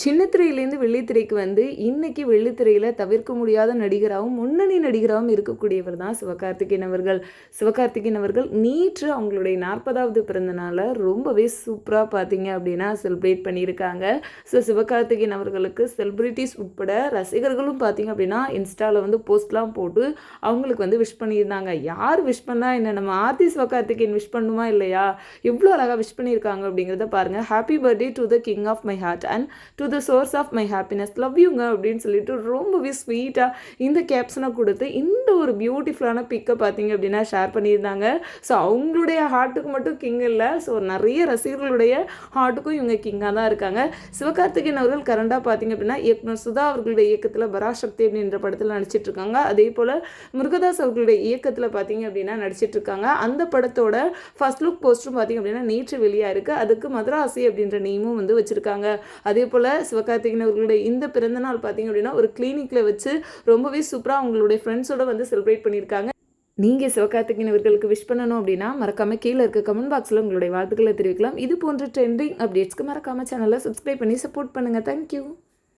சின்னத்திரையிலேருந்து வெள்ளித்திரைக்கு வந்து இன்னைக்கு வெள்ளித்திரையில் தவிர்க்க முடியாத நடிகராகவும் முன்னணி நடிகராகவும் இருக்கக்கூடியவர் தான் சிவகார்த்திகேயன் அவர்கள். சிவகார்த்திகேயன் அவர்கள் நேற்று அவங்களுடைய நாற்பதாவது பிறந்த நாளை ரொம்பவே சூப்பராக பார்த்தீங்க அப்படின்னா செலிப்ரேட் பண்ணியிருக்காங்க. ஸோ சிவகார்த்திகேயன் அவர்களுக்கு செலிப்ரிட்டிஸ் உட்பட ரசிகர்களும் பார்த்தீங்க அப்படின்னா இன்ஸ்டாவில் வந்து போஸ்ட்லாம் போட்டு அவங்களுக்கு வந்து விஷ் பண்ணியிருந்தாங்க. யார் விஷ் பண்ணால் என்ன? நம்ம ஆர்த்தி சிவகார்த்திகேயன் விஷ் பண்ணுமா இல்லையா? எவ்வளோ அழகாக விஷ் பண்ணியிருக்காங்க அப்படிங்கிறத பாருங்கள் happy birthday to the king of my heart and to the source of my happiness love யூங்க அப்படின்னு சொல்லிட்டு ரொம்பவே ஸ்வீட்டாக இந்த கேப்ஷனை கொடுத்து இந்த ஒரு பியூட்டிஃபுல்லான பிக்கை பார்த்தீங்க அப்படின்னா ஷேர் பண்ணியிருந்தாங்க. ஸோ அவங்களுடைய ஹார்ட்டுக்கு மட்டும் கிங் இல்லை. ஸோ நிறைய ரசிகர்களுடைய ஹார்ட்டுக்கும் இவங்க கிங்காக தான் இருக்காங்க. சிவகார்த்திகேயன் அவர்கள் கரண்டாக பார்த்தீங்க அப்படின்னா இயக்குனர் சுதா அவர்களுடைய இயக்கத்தில் பராசக்தி அப்படின்ற படத்தில் நடிச்சிட்டு இருக்காங்க. அதே போல் முருகதாஸ் அவர்களுடைய இயக்கத்தில் பார்த்தீங்க அப்படின்னா நடிச்சிட்டு இருக்காங்க. அந்த படத்தோட ஃபர்ஸ்ட் லுக் போஸ்டரும் பார்த்தீங்க அப்படின்னா நேற்று வெளியாக இருக்குது அதுக்கு மதராசி அப்படின்ற நேமும் வந்து வச்சுருக்காங்க. அதே போல் சிவகார்த்திகேயன் அவர்களுடைய இந்த பிறந்தநாள் பார்த்தீங்க அப்படின்னா ஒரு கிளினிக்கில் வச்சு ரொம்பவே சூப்பராக அவங்களுடைய ஃப்ரெண்ட்ஸோட வந்து செலிப்ரேட் பண்ணியிருக்காங்க. நீங்கள் சிவகார்த்திகேயன் அவர்களுக்கு விஷ் பண்ணணும் அப்படின்னா மறக்காமல் கீழே இருக்க கமெண்ட் பாக்ஸில் உங்களுடைய வாழ்த்துக்களை தெரிவிக்கலாம். இது போன்ற ட்ரெண்டிங் அப்டேட்ஸ்க்கு மறக்காமல் சேனலை சப்ஸ்கிரைப் பண்ணி சப்போர்ட் பண்ணுங்கள் தேங்க்யூ